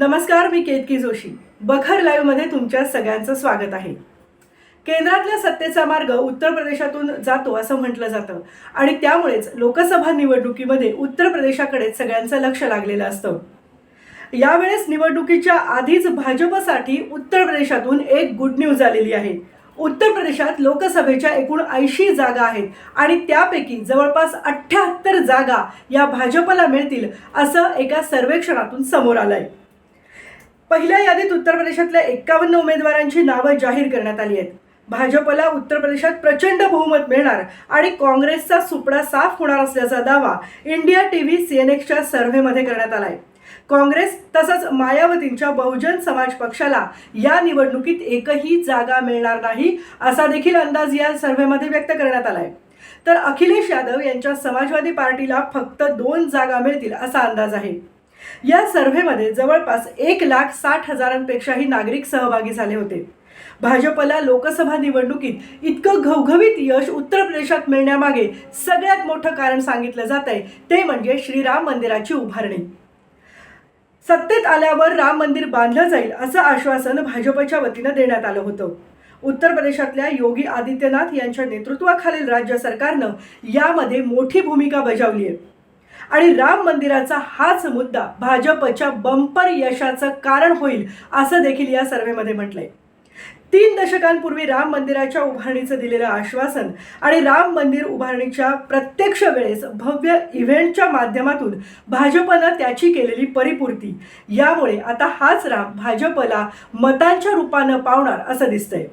नमस्कार मी केतकी जोशी. बखर लाईव्हमध्ये तुमच्या सगळ्यांचं स्वागत आहे. केंद्रातल्या सत्तेचा मार्ग उत्तर प्रदेशातून जातो असं म्हटलं जातं. आणि त्यामुळेच लोकसभा निवडणुकीमध्ये उत्तर प्रदेशाकडे सगळ्यांचं लक्ष लागलेलं असतं. यावेळेस निवडणुकीच्या आधीच भाजपसाठी उत्तर प्रदेशातून एक गुड न्यूज आलेली आहे. उत्तर प्रदेशात लोकसभेच्या एकूण ऐंशी जागा आहेत आणि त्यापैकी जवळपास अठ्ठ्याहत्तर जागा या भाजपला मिळतील असं एका सर्वेक्षणातून समोर आलं आहे पहिल्या यादीत उत्तर प्रदेशातल्या एकावन्न उमेदवारांची नावं जाहीर करण्यात आली आहेत. भाजपला उत्तर प्रदेशात प्रचंड बहुमत मिळणार आणि काँग्रेसचा सुपडा साफ होणार असल्याचा दावा India T V C N एक्सच्या सर्व्हेमध्ये करण्यात आलाय. काँग्रेस तसंच मायावतींच्या बहुजन समाज पक्षाला या निवडणुकीत एकही जागा मिळणार नाही असा देखील अंदाज या सर्व्हेमध्ये व्यक्त करण्यात आलाय. तर अखिलेश यादव यांच्या समाजवादी पार्टीला फक्त दोन जागा मिळतील असा अंदाज आहे. या सर्व्हेमध्ये जवळपास एक लाख साठ हजारांपेक्षाही नागरिक सहभागी झाले होते. भाजपला लोकसभा निवडणुकीत इतकं घवघवीत यश उत्तर प्रदेशात मिळण्यामागे सगळ्यात मोठं कारण सांगितलं जात आहे ते म्हणजे श्रीराम मंदिराची उभारणी. सत्तेत आल्यावर राम मंदिर बांधलं जाईल असं आश्वासन भाजपच्या वतीनं देण्यात आलं होतं. उत्तर प्रदेशातल्या योगी आदित्यनाथ यांच्या नेतृत्वाखालील राज्य सरकारनं यामध्ये मोठी भूमिका बजावली आहे आणि राम मंदिराचा हाच मुद्दा भाजपच्या बंपर यशाचं कारण होईल असं देखील या सर्व्हेमध्ये म्हटलंय. तीन दशकांपूर्वी राम मंदिराच्या उभारणीचं दिलेलं आश्वासन आणि राम मंदिर उभारणीच्या प्रत्यक्ष वेळेस भव्य इव्हेंटच्या माध्यमातून भाजपनं त्याची केलेली परिपूर्ती. यामुळे आता हाच राम भाजपला मतांच्या रूपानं पावणार असं दिसतंय.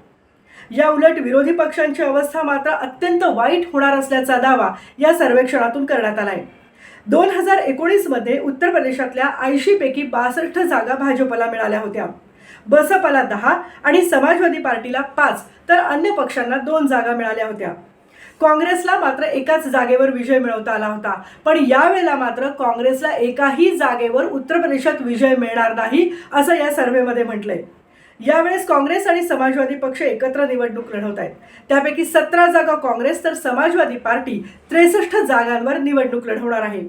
या उलट विरोधी पक्षांची अवस्था मात्र अत्यंत वाईट होणार असल्याचा दावा या सर्वेक्षणातून करण्यात आला आहे दोन हजार एकोणीसमध्ये उत्तर प्रदेशातल्या ऐंशीपैकी बासष्ट जागा भाजपला मिळाल्या होत्या. बसपाला दहा आणि समाजवादी पार्टीला पाच तर अन्य पक्षांना दोन जागा मिळाल्या होत्या. काँग्रेसला मात्र एकाच जागेवर विजय मिळवता आला होता. पण यावेळेला मात्र काँग्रेसला एकाही जागेवर उत्तर प्रदेशात विजय मिळणार नाही असं या सर्व्हेमध्ये म्हटलंय. यावेळेस काँग्रेस आणि समाजवादी पक्ष एकत्र निवडणूक लढवत आहेत. त्यापैकी सतरा जागा काँग्रेस तर समाजवादी पार्टी त्रेसष्ट जागांवर निवडणूक लढवणार आहे.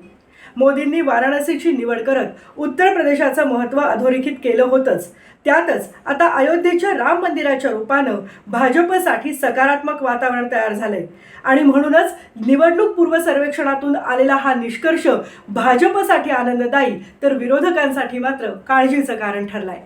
मोदींनी वाराणसीची निवड करत उत्तर प्रदेशाचं महत्त्व अधोरेखित केलं होतंच. त्यातच आता अयोध्येच्या राम मंदिराच्या रूपानं भाजपसाठी सकारात्मक वातावरण तयार झालंय. आणि म्हणूनच निवडणूक पूर्व सर्वेक्षणातून आलेला हा निष्कर्ष भाजपसाठी आनंददायी तर विरोधकांसाठी मात्र काळजीचं कारण ठरलाय.